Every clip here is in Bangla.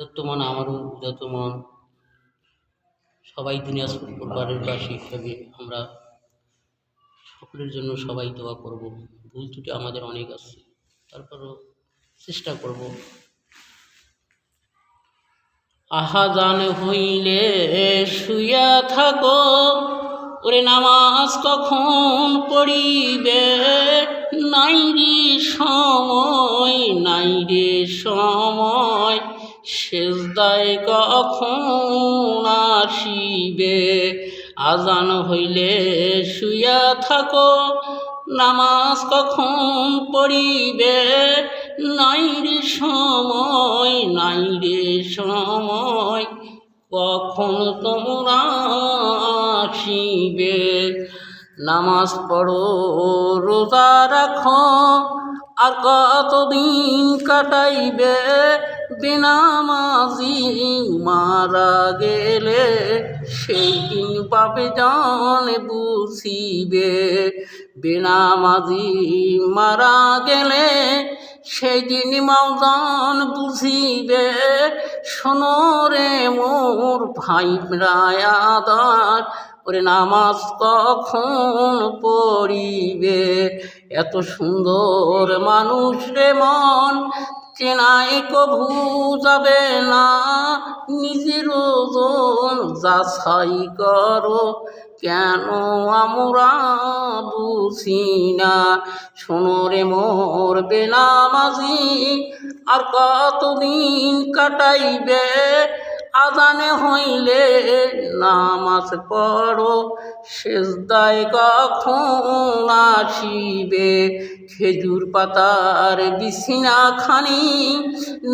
উদাত্তমান আমারও উদাত্তমান সবাই দিনাজপুর পরিবারের বাসী হিসাবে আমরা সকলের জন্য সবাই দোয়া করব। ভুল ত্রুটি আমাদের অনেক আছে, তারপরও চেষ্টা করব। আহাজান হইলে শুয়া থাকো, ওরে নামাজ কখন পড়িবে? নাই রে সময়, নাই রে সময়। সেজদায় কখন আসিবে? আজান হইলে শুয়া থাকো, নামাজ কখন পড়িবে? নাই রে সময়, নাই রে সময়, কখন তোমরা আসিবে? নামাজ পড়ো, রোজা রাখো, আর কতদিন কাটাইবে? বেনামাজি মারা গেলে সেই দিন পাবে জান বুঝিবে বেনামাজি মারা গেলে সেই দিন মাওজান বুঝিবে, শোনো রে মোর ভাই রায়াদার ওরে নামাজ কখন পড়িবে? এত সুন্দর মানুষ রে মন চেনাই কভু যাবে না। নিজের ওজন যাছাই করো, কেন আমরা বুঝি না। শোনো রে মোর বেনামাজি, আর কতদিন কাটাইবে? আজানে হইলে নামাজ পড়ো, সেজদায় কখন আসিবে? খেজুর পাতার বিছিনা খানি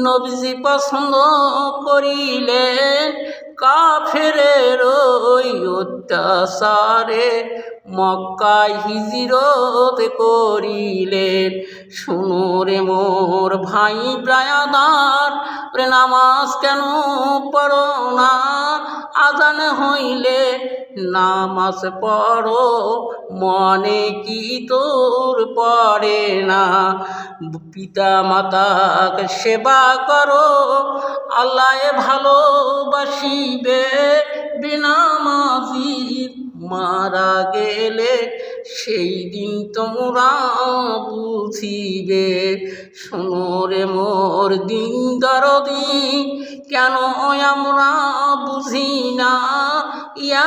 নবজি পছন্দ করিলে কাফেরের ওই অত্যাচারে মক্কায় হিজিরত করিলেন। শুনো রে মোর ভাই ব্রায়াদার রে নামাজ কেন পড়ো না? আজান হইলে নামাজ পড়ো, মনে কি তোর পড়ে না? পিতা মাতাকে সেবা করো, আল্লাহ ভালোবাসিবে বেনামাজি মারা গেলে সেই দিন তোমরা বুঝিবে। শোনো রে মোর দিন দরদি, কেন আমরা বুঝি না?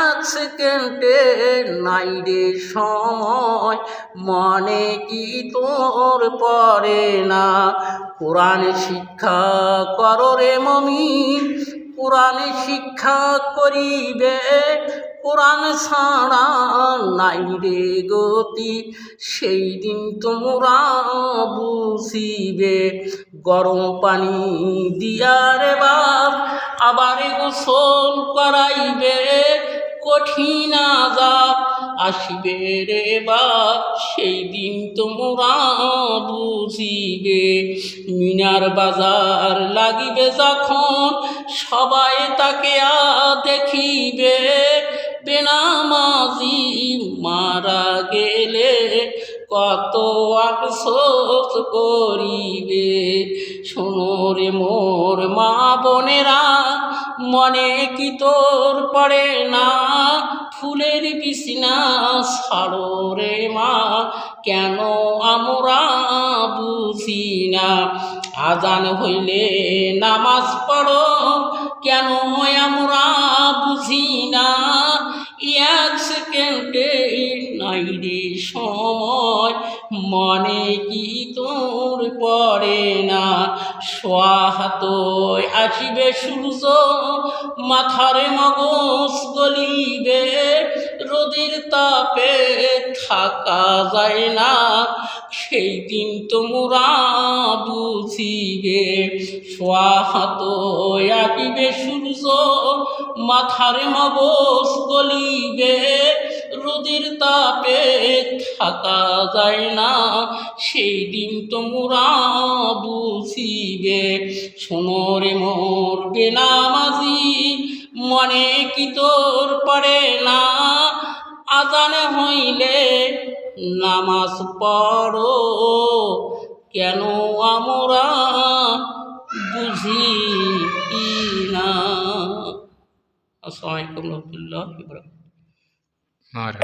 এক সেকেন্ডে নাই রে সময়, মনে কি তোর পরে না? কোরআন শিক্ষা করো রে মমি কোরআনে শিক্ষা করিবে কোরআন ছাড়া নাই রে গতি। সেই দিন তোমরা বুঝিবে, গরম পানি দিয়ারে বাপ, আবার গোসল করাইবে। কঠিন আজাব আসিবে রে বাপ সেই দিন তোমরা বুঝিবে। মিনার বাজার লাগিবে যখন, সবাই তাকে দেখিবে। বেনামাজি মারা গেলে কত আফসোস করিবে। শোনো রে মোর মা বোনেরা মনে কি তোর পড়ে না? ফুলের পিসিনা ছাড়ো রে মা, কেন আমরা বুঝি না? আজান হইলে নামাজ পড়ো, কেন আমরা মনে কি তোর পড়ে না? সোয়াহাত আসিবে সূর্য, মাথারে মগজ গলিবে, রোদের তাপে থাকা যায় না। সেই দিন তোমরা বুঝিবে সোয়াহাত আসিবে সূর্য, মাথারে মগজ গলিবে রোদের তাপে থাকা যায় না সেই দিন তোমরা বুঝিবে, শোনো রে মোর বেনামাজি, মনে কি তোর পড়ে না? আজানে হইলে নামাজ পড়ো, কেন আমরা বুঝি না? আসসালামু আলাইকুম রহমতুল্লাহ মার